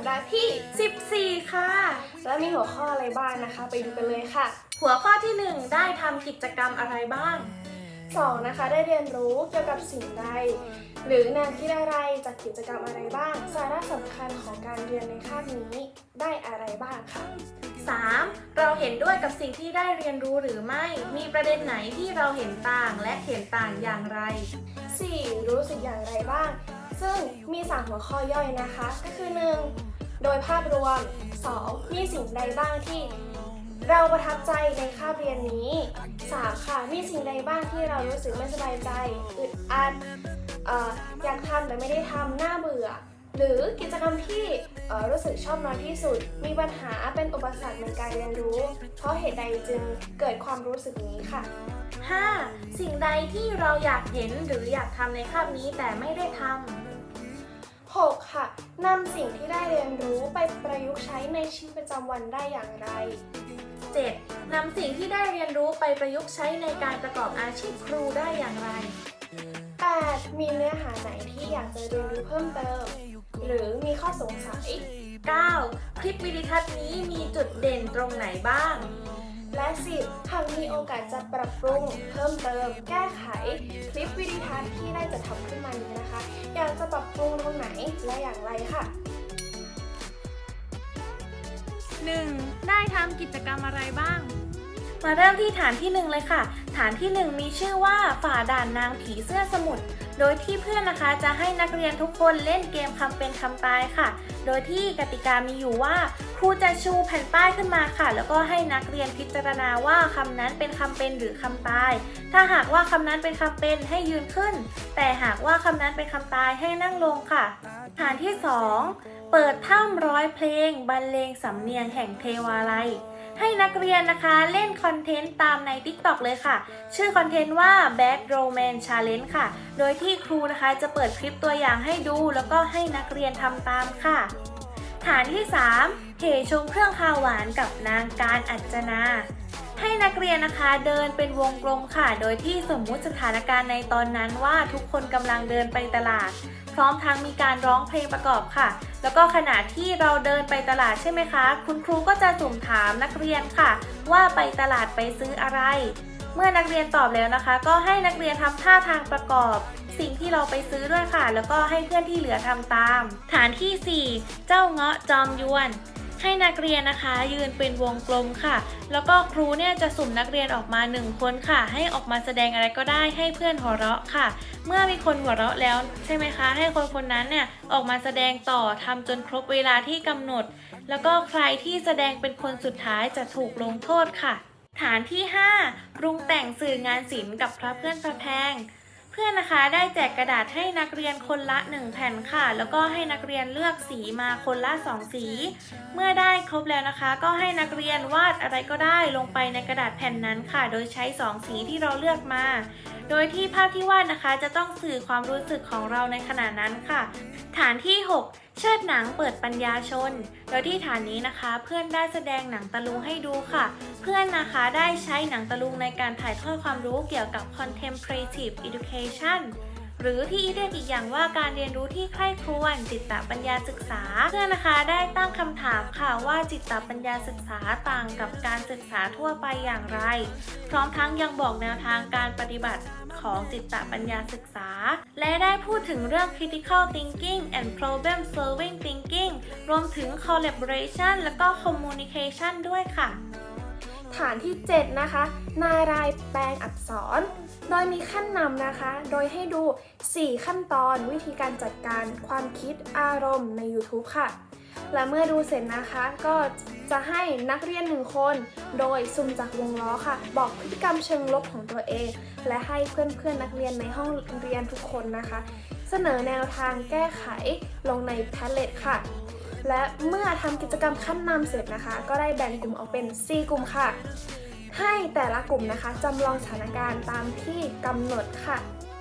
สัปดาห์ที่ 14 ค่ะ และมีหัวข้ออะไรบ้างนะคะ ไปดูกันเลยค่ะ หัวข้อที่ 1 ได้ทำกิจกรรมอะไรบ้าง 2. นะคะ ได้เรียนรู้เกี่ยวกับสิ่งใด หรือแนวคิดอะไรจากกิจกรรมอะไรบ้าง สาระสำคัญของการเรียนในคาบนี้ได้อะไรบ้างค่ะ 3. เราเห็นด้วยกับสิ่งที่ได้เรียนรู้หรือไม่ มีประเด็นไหนที่เราเห็นต่างและเห็นต่างอย่างไร 4. รู้สึกอย่างไรบ้าง ซึ่งมี 3 หัวข้อย่อยนะคะ ก็คือ 1. โดยภาพรวม 2. มีสิ่งใดบ้างที่เราประทับใจในคาบเรียนนี้ 3. ค่ะ มีสิ่งใดบ้างที่เรารู้สึกไม่สบายใจอึดอัดอยากทำแต่ไม่ได้ทำหน้าเบื่อ หรือกิจกรรมที่รู้สึกชอบน้อยที่สุด มีปัญหาเป็นอุปสรรคในการเรียนรู้ เพราะเหตุใดจึงเกิดความรู้สึกนี้ค่ะ 5. สิ่งใดที่เราอยากเห็นหรืออยากทำในคาบนี้แต่ไม่ได้ทำ 6. ค่ะนำสิ่งที่ได้เรียนรู้ไปประยุกต์ใช้ในชีวิตประจำวันได้อย่างไร 7. นำสิ่งที่ได้เรียนรู้ไปประยุกต์ใช้ในการประกอบอาชีพครูได้อย่างไร 8. มีเนื้อหาไหนที่อยากจะเรียนรู้เพิ่มเติม หรือมีข้อสงสัย 9. คลิปวิดีทัศน์นี้มีจุดเด่นตรงไหนบ้าง และ 10. หากมีโอกาสจะปรับปรุง เพิ่มเติม แก้ไข คลิปวิดีทัศน์ที่ได้จะทำขึ้นมานี้นะคะ อยากจะปรับปรุงตรงไหนและอย่างไรค่ะ 1. ได้ทำกิจกรรมอะไรบ้าง มาเริ่มที่ฐานที่ 1 เลยค่ะ ฐานที่ 1 มีชื่อว่าฝ่าด่านนางผีเสื้อสมุทร โดยที่เพื่อนนะคะจะให้นักเรียนทุกคนเล่นเกมคำเป็นคำตายค่ะ โดยที่กติกามีอยู่ว่า ครูจะชูแผ่นป้ายขึ้นมาค่ะ แล้วก็ให้นักเรียนพิจารณาว่าคำนั้นเป็นคำเป็นหรือคำตาย ถ้าหากว่าคำนั้นเป็นคำเป็นให้ยืนขึ้น แต่หากว่าคำนั้นเป็นคำตายให้นั่งลงค่ะฐานที่ 2 เปิดถ้ำร้อยเพลง บรรเลงสำเนียงแห่งเทวาลัย ให้นักเรียนนะคะเล่นคอนเทนต์ตามใน TikTok เลยค่ะ ชื่อคอนเทนต์ว่า Bad Romance Challenge ค่ะ โดยที่ครูนะคะจะเปิดคลิปตัวอย่างให้ดู แล้วก็ให้นักเรียนทำตามค่ะ ฐานที่ 3 เหชงเครื่องคาวหวานกับนางการอัจนา ให้นักเรียนนะคะเดินเป็นวงกลมค่ะ โดยที่สมมุติสถานการณ์ในตอนนั้นว่าทุกคนกำลังเดินไปตลาด พร้อมทั้งมีการร้องเพลงประกอบค่ะ แล้วก็ขณะที่เราเดินไปตลาดใช่ไหมคะ คุณครูก็จะสุ่มถามนักเรียนค่ะ ว่าไปตลาดไปซื้ออะไร เมื่อนักเรียนตอบแล้วนะคะ ก็ให้นักเรียนทำท่าทางประกอบสิ่งที่เราไปซื้อด้วยค่ะ แล้วก็ให้เพื่อนที่เหลือทำตาม ฐานที่ 4 เจ้าเงาะจอมยวน ให้นักเรียนนะคะ ยืนเป็นวงกลมค่ะ แล้วก็ครูเนี่ยจะสุ่มนักเรียนออกมาหนึ่งคนค่ะ ให้ออกมาแสดงอะไรก็ได้ให้เพื่อนหัวเราะค่ะ เมื่อมีคนหัวเราะแล้วใช่ไหมคะ ให้คนคนนั้นเนี่ยออกมาแสดงต่อทำจนครบเวลาที่กำหนด แล้วก็ใครที่แสดงเป็นคนสุดท้ายจะถูกลงโทษค่ะ ฐานที่ 5 ปรุงแต่งสื่องานศิลป์กับพระเพื่อนพระแพง เพื่อนนะคะได้แจกกระดาษให้นักเรียนคนละ 1 แผ่นค่ะ แล้วก็ให้นักเรียนเลือกสีมาคนละ 2 สี เมื่อได้ครบแล้วนะคะ ก็ให้นักเรียนวาดอะไรก็ได้ลงไปในกระดาษแผ่นนั้นค่ะ โดยใช้ 2 สีที่เราเลือกมา โดยที่ภาพที่วาดนะคะจะต้องสื่อความรู้สึกของเราในขณะนั้นค่ะ ฐานที่ 6 เชิดหนังเปิดปัญญาชน โดยที่ฐานนี้นะคะ เพื่อนได้แสดงหนังตะลุงให้ดูค่ะ เพื่อนนะคะได้ใช้หนังตะลุงในการถ่ายทอดความรู้เกี่ยวกับ contemplative education หรือที่เรียกอีกอย่างว่าการเรียนรู้ที่ใคร่ครวญจิตตปัญญาศึกษาเพื่อนนะคะได้ตั้งคำถามค่ะว่าจิตตปัญญาศึกษาต่างกับการศึกษาทั่วไปอย่างไร พร้อมทั้งยังบอกแนวทางการปฏิบัติของจิตตปัญญาศึกษา และได้พูดถึงเรื่อง critical thinking and problem solving thinking รวมถึง collaboration และก็ communication ด้วยค่ะ ฐานที่ 7 นะคะ นารายแปลงอักษร โดยมีขั้นนำนะคะ โดยให้ดู 4 ขั้นตอนวิธีการจัดการความคิดอารมณ์ใน YouTube ค่ะ และเมื่อดูเสร็จนะคะ ก็จะให้นักเรียนหนึ่งคน โดยซุ่มจากวงล้อค่ะ บอกพฤติกรรมเชิงลบของตัวเอง และให้เพื่อนๆนนักเรียนในห้องเรียนทุกคนนะคะ เสนอแนวทางแก้ไขลงในแพลเลตค่ะและเมื่อทำกิจกรรมขั้นนำเสร็จนะคะ ก็ได้แบ่งกลุ่มออกเป็น 4 กลุ่มค่ะ ให้แต่ละกลุ่มนะคะจำลองสถานการณ์ตามที่กำหนดค่ะ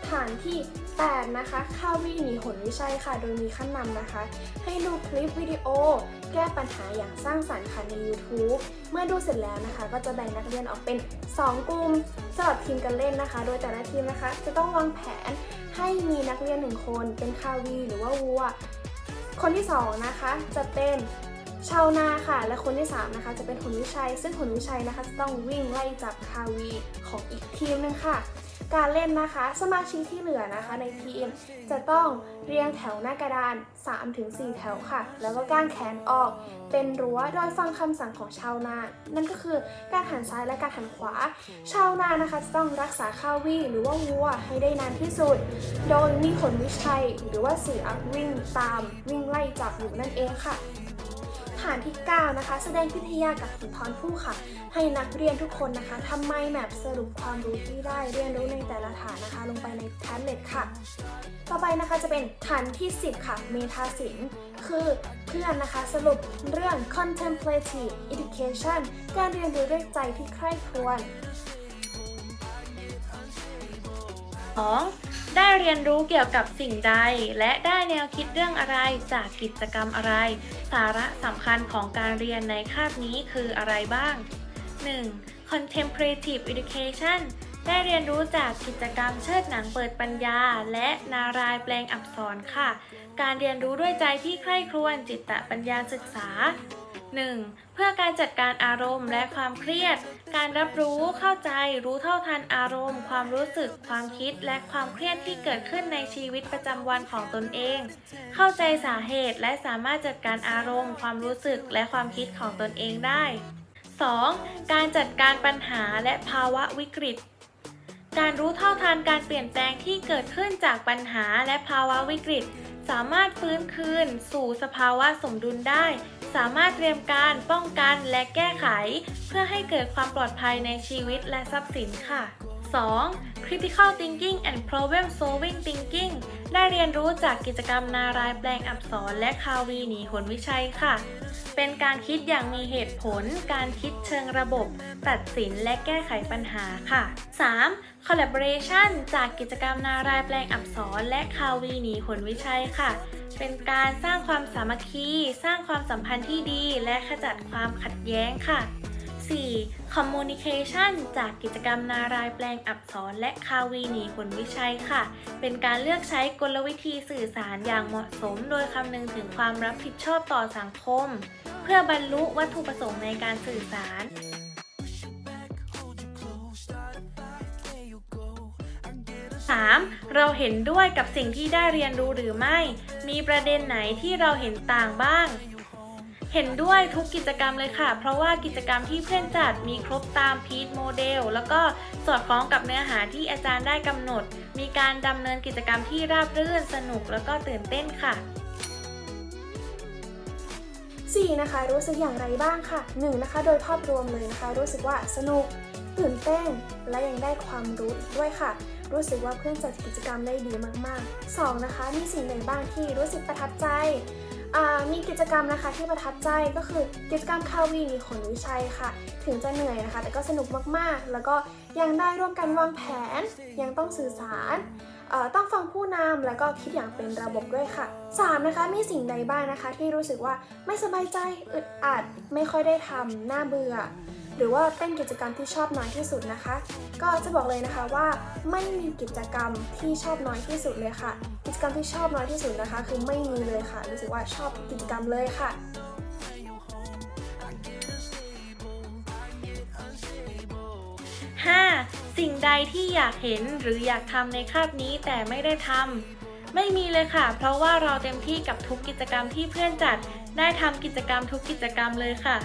ฐานที่ 8 นะคะข้าววิ่งหนีหนวิชัยค่ะ โดยมีขั้นนำนะคะ ให้ดูคลิปวิดีโอ แก้ปัญหาอย่างสร้างสรรค์ค่ะใน YouTube เมื่อดูเสร็จแล้วนะคะ ก็จะแบ่งนักเรียนออกเป็น 2 กลุ่มสลับทีมกันเล่นนะคะ โดยแต่ละทีมนะคะ จะต้องวางแผนให้มีนักเรียนหนึ่งคนเป็นคาวีหรือว่าวัว คนที่สองนะคะจะเป็น ชาวนาค่ะ และคนที่สามนะคะ จะเป็นหุนวิชัย ซึ่งหุนวิชัยนะคะจะต้องวิ่งไล่จับคาวีของอีกทีมหนึงค่ะ การเล่นนะคะสมาชิกที่เหลือนะคะในทีม จะต้องเรียงแถวหน้ากระดาน 3-4 แถวค่ะ แล้วก็ก้างแขนออก เป็นรั้วโดยฟังคำสั่งของชาวนา นั่นก็คือการหันซ้ายและการหันขวา ชาวนานะคะจะต้องรักษาข้าววี่หรือว่าวัวให้ได้นานที่สุด โดยมีผลวิชัยหรือว่าเสือวิ่งตามวิ่งไล่จับอยู่นั่นเองค่ะ ฐานที่ 9 นะคะ แสดงพิทยากับสุนทรภู่ค่ะ ให้นักเรียนทุกคนนะคะทำไมแมปสรุปความรู้ที่ได้เรียนรู้ในแต่ละฐานนะคะ ลงไปในแท็บเล็ตค่ะ ต่อไปนะคะจะเป็นฐานที่ 10 ค่ะ เมทาศิลป์คือเพื่อนนะคะสรุปเรื่อง contemplative education การเรียนรู้ด้วยใจที่ใคร่ครวญ 2. ได้เรียนรู้เกี่ยวกับสิ่งใด และได้แนวคิดเรื่องอะไรจากกิจกรรมอะไร สาระสำคัญของการเรียนในคาบนี้คืออะไรบ้าง 1. Contemplative Education ได้เรียนรู้จากกิจกรรมเชิดหนังเปิดปัญญา และนารายแปลงอักษรค่ะ การเรียนรู้ด้วยใจที่ใคร่ครวญจิตตปัญญาศึกษา 1. เพื่อการจัดการอารมณ์และความเครียด การรับรู้เข้าใจรู้เท่าทันอารมณ์ ความรู้สึก ความคิดและความเครียดที่เกิดขึ้นในชีวิตประจำวันของตนเอง เข้าใจสาเหตุและสามารถจัดการอารมณ์ ความรู้สึกและความคิดของตนเองได้ 2. การจัดการปัญหาและภาวะวิกฤตการรู้เท่าทันการเปลี่ยนแปลงที่เกิดขึ้นจากปัญหาและภาวะวิกฤต สามารถฟื้นคืน สู่สภาวะสมดุลได้ สามารถเตรียมการป้องกันและแก้ไข เพื่อให้เกิดความปลอดภัยในชีวิตและทรัพย์สินค่ะ 2. Critical Thinking and Problem Solving Thinking ได้เรียนรู้จากกิจกรรมนารายแปลงอักษรและคาวีหนีหนวิชัยค่ะ เป็นการคิดอย่างมีเหตุผล การคิดเชิงระบบ ตัดสินและแก้ไขปัญหาค่ะ 3. Collaboration จากกิจกรรมนารายแปลงอักษรและคาวีหนีหนวิชัยค่ะ เป็นการสร้างความสามัคคี สร้างความสัมพันธ์ที่ดี และขจัดความขัดแย้งค่ะ 4. Communication จากกิจกรรมนารายแปลงอักษรและคาวีหนีผลวิชัยค่ะ เป็นการเลือกใช้กลวิธีสื่อสารอย่างเหมาะสม โดยคำนึงถึงความรับผิดชอบต่อสังคม เพื่อบรรลุวัตถุประสงค์ในการสื่อสาร 3. เราเห็นด้วยกับสิ่งที่ได้เรียนรู้หรือไม่ มีประเด็นไหนที่เราเห็นต่างบ้าง เห็นด้วยทุกกิจกรรมเลยค่ะ เพราะว่ากิจกรรมที่เพื่อนจัดมีครบตามพีทโมเดล แล้วก็สอดคล้องกับเนื้อหาที่อาจารย์ได้กำหนด มีการดำเนินกิจกรรมที่ราบรื่น สนุกแล้วก็ตื่นเต้นค่ะ 4 นะคะรู้สึกอย่างไรบ้างค่ะ 1 นะคะ โดยภาพรวมเลยนะคะ รู้สึกว่าสนุก ตื่นเต้น และยังได้ความรู้อีกด้วยค่ะ รู้สึกว่าเพื่อนจัดกิจกรรมได้ดีมากๆ 2 นะคะ มีสิ่งไหนบ้างที่รู้สึกประทับใจมีกิจกรรมนะคะที่ประทับใจก็คือกิจกรรมคาวีขนวิชัยค่ะ ถึงจะเหนื่อยนะคะ แต่ก็สนุกมากๆ แล้วก็ยังได้ร่วมกันวางแผน ยังต้องสื่อสารต้องฟังผู้นำแล้วก็คิดอย่างเป็นระบบด้วยค่ะ 3. นะคะมีสิ่งใดบ้างนะคะ ที่รู้สึกว่าไม่สบายใจอึดอัด ไม่ค่อยได้ทำน่าเบื่อ หรือว่าเป็นกิจกรรมที่ชอบน้อยที่สุดนะคะ ก็จะบอกเลยนะคะว่าไม่มีกิจกรรมที่ชอบน้อยที่สุดเลยค่ะ กิจกรรมที่ชอบน้อยที่สุดนะคะ คือไม่มีเลยค่ะ รู้สึกว่าชอบกิจกรรมเลยค่ะ 5. สิ่งใดที่อยากเห็นหรืออยากทำในคาบนี้แต่ไม่ได้ทำไม่มีเลยค่ะ เพราะว่าเราเต็มที่กับทุกกิจกรรมที่เพื่อนจัด ได้ทำกิจกรรมทุกกิจกรรมเลยค่ะ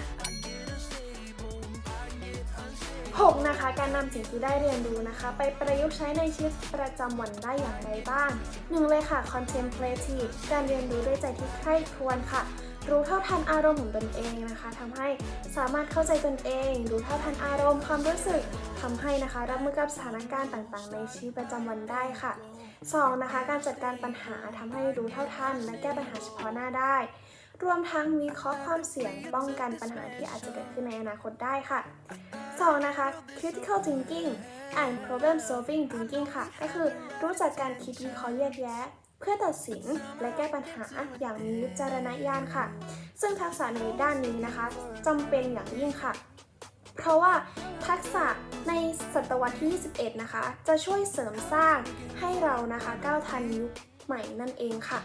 6. นะคะ การนำสิ่งที่ได้เรียนรู้นะคะ ไปประยุกต์ใช้ในชีวิตประจำวันได้อย่างไรบ้างหนึ่งเลยค่ะ contemplative การเรียนรู้ด้วยใจที่ใคร่ครวญค่ะ รู้เท่าทันอารมณ์ของตนเองนะคะทำให้สามารถเข้าใจตนเอง รู้เท่าทันอารมณ์ความรู้สึกทำให้นะคะ รับมือกับสถานการณ์ต่างๆ ในชีวิตประจำวันได้ค่ะ 2. นะคะ การจัดการปัญหาทำให้รู้เท่าทันและแก้ปัญหาเฉพาะหน้าได้ รวมทั้งวิเคราะห์ความเสี่ยงป้องกันปัญหาที่อาจจะเกิดขึ้นในอนาคตได้ค่ะ 2. นะคะ critical thinking and problem solving thinking ค่ะ ก็คือรู้จักการคิดวิเคราะห์แยกแยะ เพื่อตัดสินและแก้ปัญหาอย่างมีวิจารณญาณค่ะ ซึ่งทักษะในด้านนี้นะคะจำเป็นอย่างยิ่งค่ะ เพราะว่าทักษะในศตวรรษที่ 21 นะคะ จะช่วยเสริมสร้างให้เรานะคะก้าวทันยุคใหม่นั่นเองค่ะ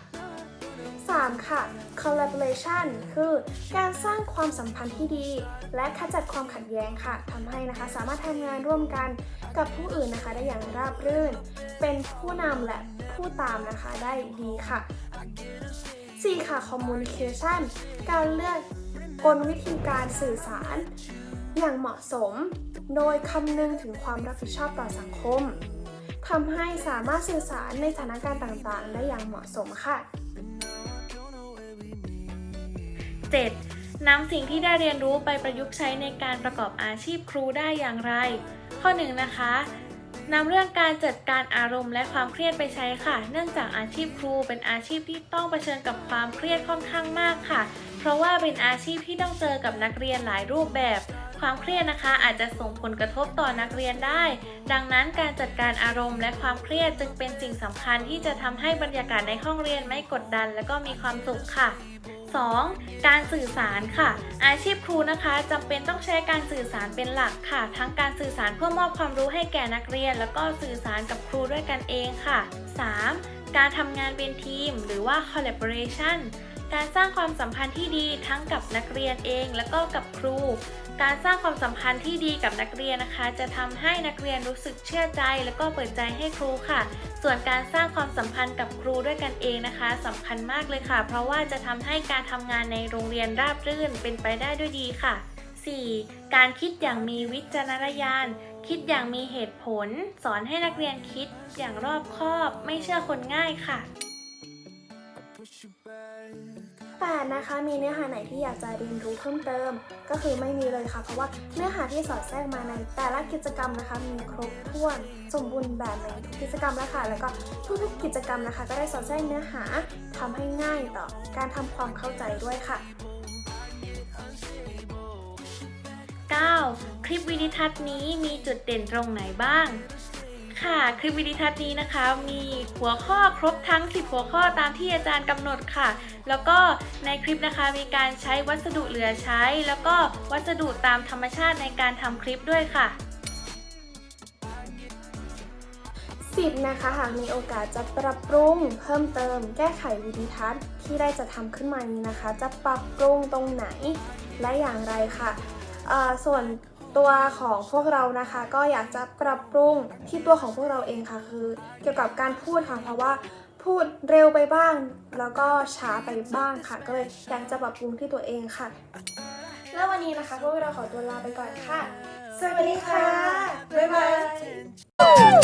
3 ค่ะ collaboration คือการสร้างความสัมพันธ์ที่ดี และขจัดความขัดแย้งค่ะทำให้นะคะสามารถทำงานร่วมกันกับผู้อื่นนะคะได้อย่างราบรื่น เป็นผู้นำและผู้ตามนะคะได้ดีค่ะ 4 ค่ะ communication การเลือกกลวิธีการสื่อสาร อย่างเหมาะสม โดยคำนึงถึงความรับผิดชอบต่อสังคมทำให้สามารถสื่อสารในสถานการณ์ต่างๆ ได้อย่างเหมาะสมค่ะ 7. นำสิ่งที่ได้เรียนรู้ไปประยุกต์ใช้ในการประกอบอาชีพครูได้อย่างไร ข้อ 1 นะคะนำเรื่องการจัดการอารมณ์และความเครียดไปใช้ค่ะ เนื่องจากอาชีพครูเป็นอาชีพที่ต้องเผชิญกับความเครียดค่อนข้างมากค่ะ เพราะว่าเป็นอาชีพที่ต้องเจอกับนักเรียนหลายรูปแบบ ความเครียดนะคะ อาจจะส่งผลกระทบต่อนักเรียนได้ ดังนั้นการจัดการอารมณ์และความเครียดจึงเป็นสิ่งสำคัญที่จะทำให้บรรยากาศในห้องเรียนไม่กดดัน และก็มีความสุขค่ะ 2. การสื่อสารค่ะ อาชีพครูนะคะจำเป็นต้องใช้การสื่อสารเป็นหลักค่ะ ทั้งการสื่อสารเพื่อมอบความรู้ให้แก่นักเรียน แล้วก็สื่อสารกับครูด้วยกันเองค่ะ 3. การทำงานเป็นทีม หรือว่า collaboration การสร้างความสัมพันธ์ที่ดีทั้งกับนักเรียนเอง แล้วก็กับครู การสร้างความสัมพันธ์ที่ดีกับนักเรียนนะคะ จะทำให้นักเรียนรู้สึกเชื่อใจ แล้วก็เปิดใจให้ครูค่ะ ส่วนการสร้างความสัมพันธ์กับครูด้วยกันเองนะคะสำคัญมากเลยค่ะ เพราะว่าจะทำให้การทำงานในโรงเรียนราบรื่นเป็นไปได้ด้วยดีค่ะ 4. การคิดอย่างมีวิจารณญาณ คิดอย่างมีเหตุผล สอนให้นักเรียนคิดอย่างรอบคอบ ไม่เชื่อคนง่ายค่ะ 8 นะคะ มีเนื้อหาไหนที่อยากจะเรียนรู้เพิ่มเติม ก็คือไม่มีเลยค่ะ เพราะว่าเนื้อหาที่สอดแทรกมาในแต่ละกิจกรรมนะคะ มีครบถ้วนสมบูรณ์แบบในทุกกิจกรรมแล้วค่ะ แล้วก็ทุกๆกิจกรรมนะคะ ก็ได้สอดแทรกเนื้อหาทำให้ง่ายต่อการทำความเข้าใจด้วยค่ะ 9. คลิปวิดีทัศน์นี้มีจุดเด่นตรงไหนบ้าง ค่ะ คลิปวิดีทัศน์นี้นะคะ มีหัวข้อครบทั้ง 10 หัวข้อตามที่อาจารย์กำหนดค่ะ แล้วก็ในคลิปนะคะมีการใช้วัสดุเหลือใช้ แล้วก็วัสดุตามธรรมชาติในการทำคลิปด้วยค่ะ 10 นะคะ หากมีโอกาสจะปรับปรุง เพิ่มเติม แก้ไขวิดีทัศน์ที่ได้จะทำขึ้นมานี้นะคะ จะปรับปรุงตรงไหนและอย่างไรค่ะเอ่อส่วน ตัวของพวกเรานะคะ ก็อยากจะปรับปรุงที่ตัวของพวกเราเองค่ะ คือ เกี่ยวกับการพูดค่ะ เพราะว่าพูดเร็วไปบ้าง แล้วก็ช้าไปบ้างค่ะ ก็เลยอยากจะปรับปรุงที่ตัวเองค่ะ แล้ววันนี้นะคะพวกเราขอตัวลาไปก่อนค่ะ สวัสดีค่ะ บ๊ายบาย